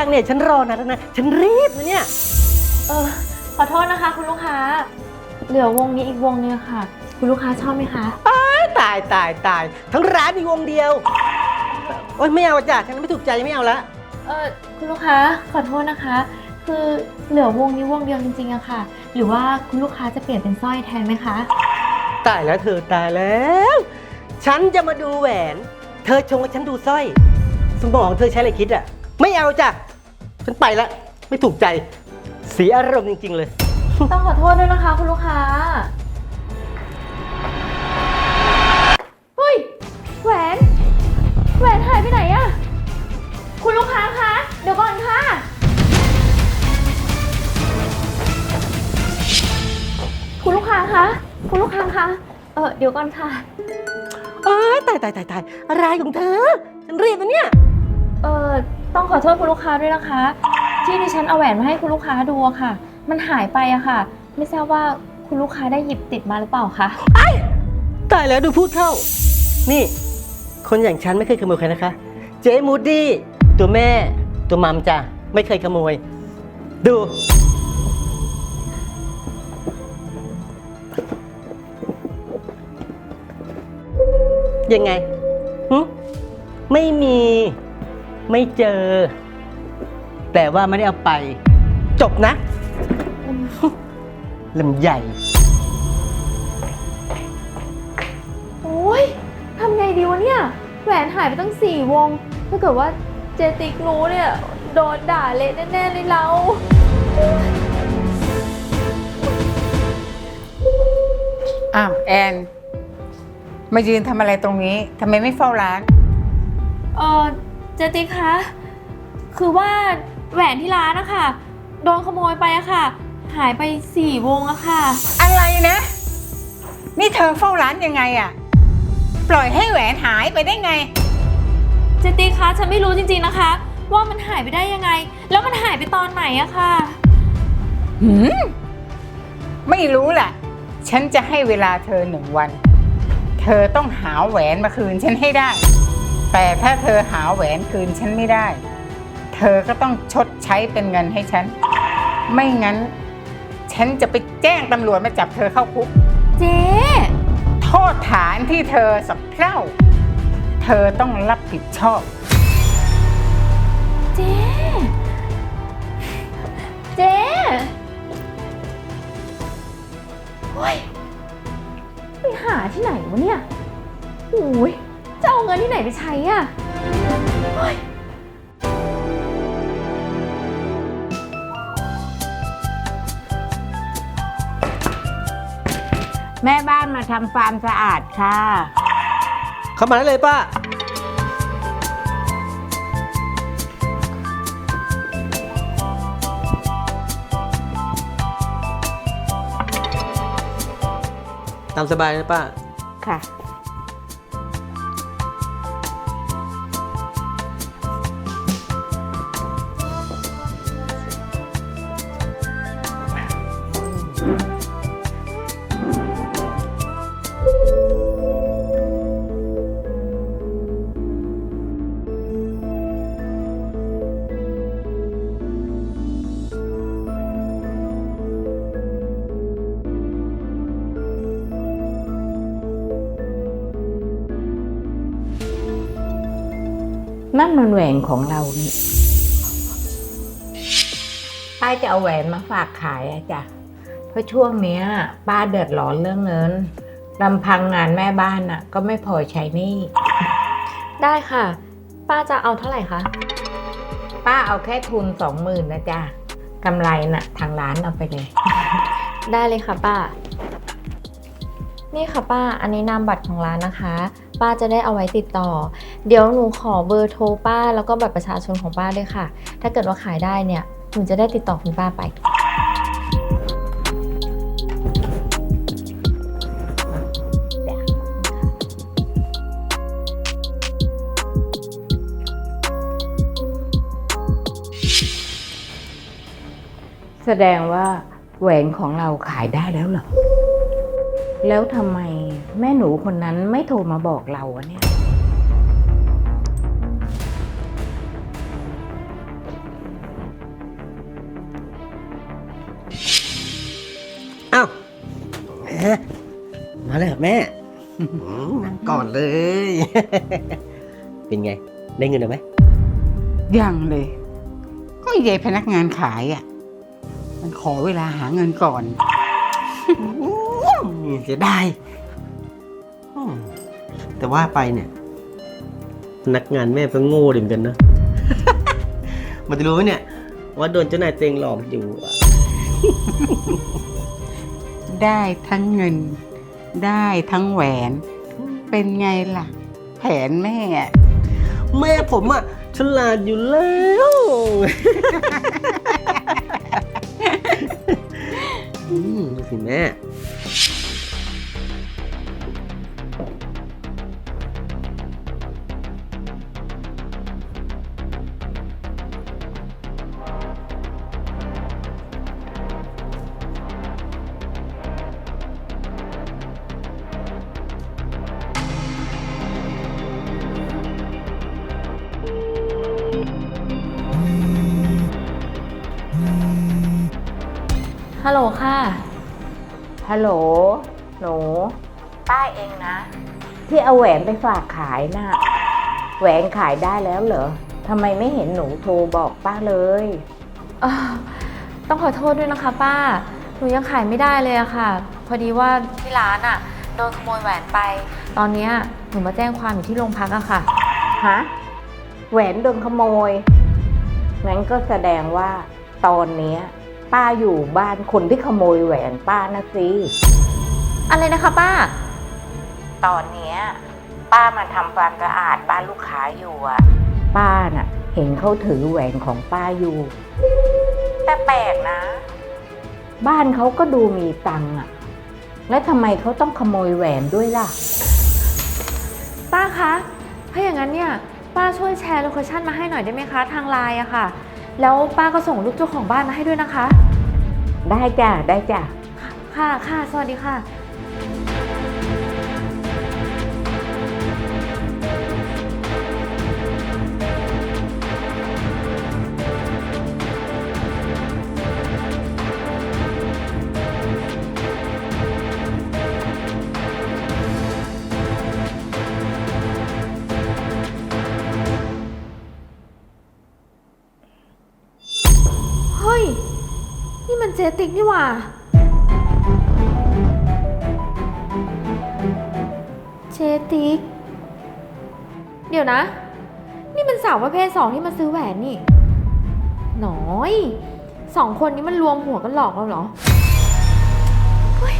ยังเนี่ยฉันรอนานแล้วนะ ฉันรีบนะเนี่ย เออขอโทษนะคะ คุณลูกค้า เหลือวงนี้อีกวงนึงอะค่ะ คุณลูกค้าชอบไหมคะ ตายตายตาย ทั้งร้านมีวงเดียว โอ๊ยไม่เอาจ้ะฉันไม่ถูกใจไม่เอาละ เออคุณลูกค้าขอโทษนะคะ คือเหลือวงนี้วงเดียวจริงๆอะค่ะ หรือว่าคุณลูกค้าจะเปลี่ยนเป็นสร้อยแทนไหมคะ ตายแล้วเธอตายแล้ว ฉันจะมาดูแหวน เธอชงให้ฉันดูสร้อย สมองเธอใช้อะไรคิดอะไม่เอาจ้ะ ฉันไปละไม่ถูกใจ เสียอารมณ์จริง ๆ เลย ต้องขอโทษด้วยนะคะคุณลูกค้า เฮ้ย แหวน แหวนหายไปไหนอะ คุณลูกค้าคะ เดี๋ยวก่อนค่ะ คุณลูกค้าคะ คุณลูกค้าคะ เออเดี๋ยวก่อนค่ะเอ้ยตายตายตายตายอะไรของเธอ ฉันรีบนะเนี่ย เออต้องขอโทษคุณลูกค้าด้วยนะคะ ที่ดิฉันเอาแหวนมาให้คุณลูกค้าดูอะค่ะ มันหายไปอะค่ะ ไม่ทราบว่าคุณลูกค้าได้หยิบติดมาหรือเปล่าคะตายแล้วดูพูดเข้า นี่ คนอย่างฉันไม่เคยขโมยใครนะคะ เจ๊มูดดี้ตัวแม่ ตัวมัมจ้ะไม่เคยขโมย ดู ยังไงหึไม่มี ไม่เจอ แต่ว่าไม่ได้เอาไป จบนะลำใหญ่ โอ้ยทำไงดีวะเนี่ย แหวนหายไปตั้งสี่วง ถ้าเกิดว่าเจติกรู้เนี่ย โดนด่าเละแน่ๆเลยเรา อ้าวแอน มายืนทำอะไรตรงนี้ทำไมไม่เฝ้าร้าน เออ เจติกคะ คือว่าแหวนที่ร้านนะคะโดนขโมยไปอะค่ะ หายไปสี่วงอะค่ะ อะไรนะ นี่เธอเฝ้าร้านยังไงอะปล่อยให้แหวนหายไปได้ไง เจติกคะฉันไม่รู้จริงๆนะคะ ว่ามันหายไปได้ยังไง แล้วมันหายไปตอนไหนอะค่ะ หืม ไม่รู้แหละ ฉันจะให้เวลาเธอหนึ่งวัน เธอต้องหาแหวนมาคืนฉันให้ได้ แต่ถ้าเธอหาแหวนคืนฉันไม่ได้ เธอก็ต้องชดใช้เป็นเงินให้ฉัน ไม่งั้น ฉันจะไปแจ้งตำรวจมาจับเธอเข้าคุก เจ๊โทษฐานที่เธอสับเพร่า เธอต้องรับผิดชอบ เจ๊เจ๊โอ้ยไปหาที่ไหนวะเนี่ยโอ้ย ไหนไปใช้อะโอ้ยแม่บ้านมาทำความสะอาดค่ะ เข้ามาได้เลยป้า ตามสบายนะป้า ค่ะ มันแหวนของเรานี่ป้าจะเอาแหวนมาฝากขายอะจ้ะเพราะช่วงเนี้ย ป้าเดือดร้อนเรื่องเงินลำพังงานแม่บ้านน่ะก็ไม่พอใช้หนี่ ได้ค่ะ ป้าจะเอาเท่าไหร่คะ ป้าเอาแค่ทุนสองหมื่นนะจ๊ะกำไรน่ะ ทางร้านเอาไปเลย ได้เลยค่ะป้า นี่ค่ะป้า อันนี้นามบัตรของร้านนะคะ ป้าจะได้เอาไว้ติดต่อ เดี๋ยวหนูขอเบอร์โทรป้าแล้วก็บัตรประชาชนของป้าด้วยค่ะ ถ้าเกิดว่าขายได้เนี่ยหนูจะได้ติดต่อคุณป้าไป แสดงว่าแหวนของเราขายได้แล้วเหรอ แล้วทำไมแม่หนูคนนั้นไม่โทรมาบอกเราเนี่ย เอ้าแม่มาเลยครับแม่อืนั่งก่อนเลย เป็นไง ได้เงินหรือไหมยังเลย ก็ยายพนักงานขายอะ มันขอเวลาหาเงินก่อน เสียดายอืมแต่ว่าไปเนี่ย พนักงานแม่ก็โง่ดีเหมือนกันนะ มันจะรู้ไหมเนี่ย ว่าโดนเจ้านายเต็งหลอกอยู่อะได้ทั้งเงิน ได้ทั้งแหวน เป็นไงล่ะ แผนแม่อะแม่ผมอะฉลาดอยู่แล้ว อืมดูสิแม่ ฮัลโหลค่ะ ฮัลโหล หนู ป้าเองนะ ที่เอาแหวนไปฝากขายน่ะ แหวนขายได้แล้วเหรอทำไมไม่เห็นหนูโทรบอกป้าเลยเอ่อต้องขอโทษด้วยนะคะ ป้า หนูยังขายไม่ได้เลยอะค่ะ พอดีว่าที่ร้านอะโดนขโมยแหวนไป ตอนเนี้ยหนูมาแจ้งความอยู่ที่โรงพักอะค่ะ ฮะแหวนโดนขโมยงั้นก็แสดงว่าตอนเนี้ย ป้าอยู่บ้านคนที่ขโมยแหวนป้านะสิอะไรนะคะป้า ตอนเนี้ยป้ามาทำความสะอาดบ้านลูกค้าอยู่อะป้าน่ะ เห็นเขาถือแหวนของป้าอยู่ แต่แปลกนะ บ้านเขาก็ดูมีตังค์อะแล้วทำไมเขาต้องขโมยแหวนด้วยล่ะ ป้าคะ ถ้าอย่างนั้นเนี่ย ป้าช่วยแชร์โลเคชั่นมาให้หน่อยได้ไหมคะ ทางไลน์อะค่ะ แล้วป้าก็ส่งรูปเจ้าของบ้านมาให้ด้วยนะคะ ได้จ้ะได้จ้ะ ค่ะค่ะ สวัสดีค่ะ นี่มันเจติกนี่หว่าเจติก เดี๋ยวนะ นี่มันสาวประเภทสองที่มาซื้อแหวนนี่ หน้อยสองคนนี้มันรวมหัวกันหลอกเราเหรอเฮ้ย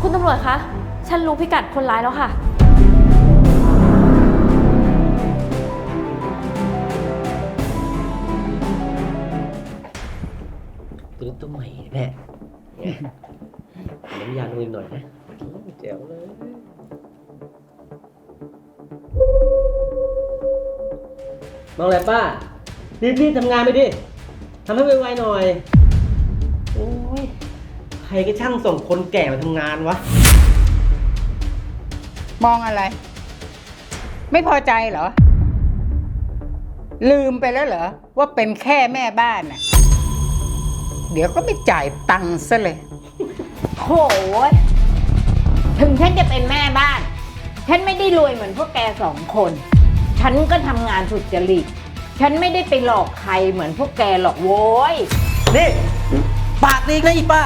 คุณตำรวจคะ ฉันรู้พิกัดคนร้ายแล้วค่ะ แม่เนี่ยน้ำยาลงอีกหน่อยนะแจ๋วเลยมองอะไรป้ารีบๆทำงานไปดิทำให้ไวๆหน่อย โอ้ย ใครก็ช่างส่งคนแก่มาทำงานวะ มองอะไร ไม่พอใจเหรอ ลืมไปแล้วเหรอ ว่าเป็นแค่แม่บ้านน่ะ เดี๋ยวก็ไปจ่ายตังค์ซะเลย โหยถึงฉันจะเป็นแม่บ้าน ฉันไม่ได้รวยเหมือนพวกแกสองคน ฉันก็ทำงานสุจริต ฉันไม่ได้ไปหลอกใครเหมือนพวกแกหรอกโว้ย นี่ปากดีอีกนะอีป้า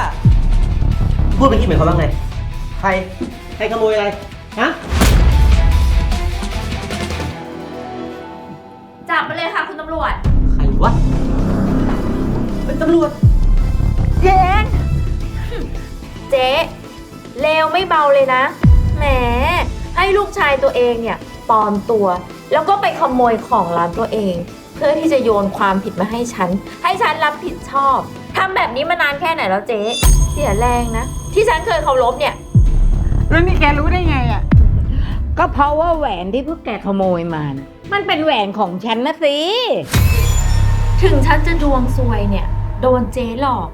พูดไปคิดหมายความว่าไง ใคร ใครขโมยอะไร ฮะ จับมาเลยค่ะคุณตำรวจ ใครวะ เป็นตำรวจ เจนเจ๊เลวไม่เบาเลยนะ แหม ให้ลูกชายตัวเองเนี่ยปลอมตัว แล้วก็ไปขโมยของร้านตัวเอง เพื่อที่จะโยนความผิดมาให้ฉัน ให้ฉันรับผิดชอบทำแบบนี้มานานแค่ไหนแล้วเจ๊ เสียแรงนะ ที่ฉันเคยเคารพเนี่ย แล้วนี่แกรู้ได้ไงอะ ก็เพราะว่าแหวนที่พวกแกขโมยมานะมันเป็นแหวนของฉันนะสิ ถึงฉันจะดวงซวยเนี่ย โดนเจ๊หลอก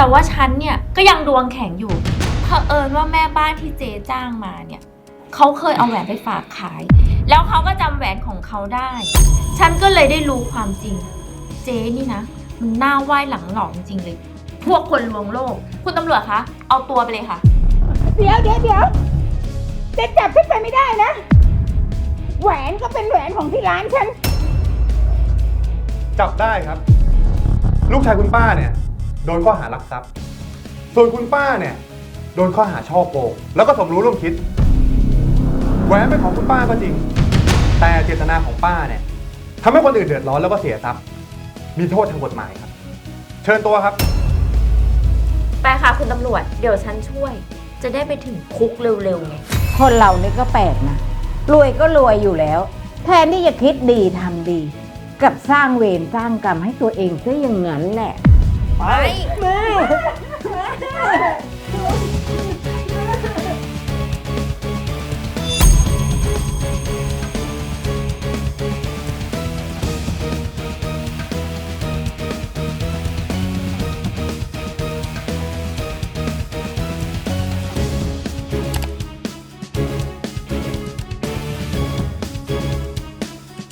แต่ว่าฉันเนี่ยก็ยังดวงแข็งอยู่เผอิญว่าแม่บ้านที่เจ๊จ้างมาเนี่ยเขาเคยเอาแหวนไปฝากขาย แล้วเขาก็จำแหวนของเขาได้ ฉันก็เลยได้รู้ความจริง เจ๊นี่นะ มันหน้าไหว้หลังหลอกจริงๆเลย พวกคนลวงโลก คุณตำรวจคะ เอาตัวไปเลยค่ะ เดี๋ยวเดี๋ยวเดี๋ยวจะจับฉันไปไม่ได้นะ แหวนก็เป็นแหวนของที่ร้านฉัน จับได้ครับ ลูกชายคุณป้าเนี่ย โดนข้อหารักทรัพย์ ส่วนคุณป้าเนี่ยโดนข้อหาช่อโกงแล้วก็สมรู้ร่วมคิด แหวนเป็นของคุณป้าก็จริง แต่เจตนาของป้าเนี่ยทำให้คนอื่นเดือดร้อนแล้วก็เสียทรัพย์ มีโทษทางกฎหมายครับ เชิญตัวครับ ไปค่ะคุณตำรวจ เดี๋ยวฉันช่วย จะได้ไปถึงคุกเร็วๆไง คนเรานี่ก็แปลกนะ รวยก็รวยอยู่แล้ว แทนที่จะคิดดีทำดีกับสร้างเวรสร้างกรรมให้ตัวเองซะอย่างนั้นแหละ ไปไป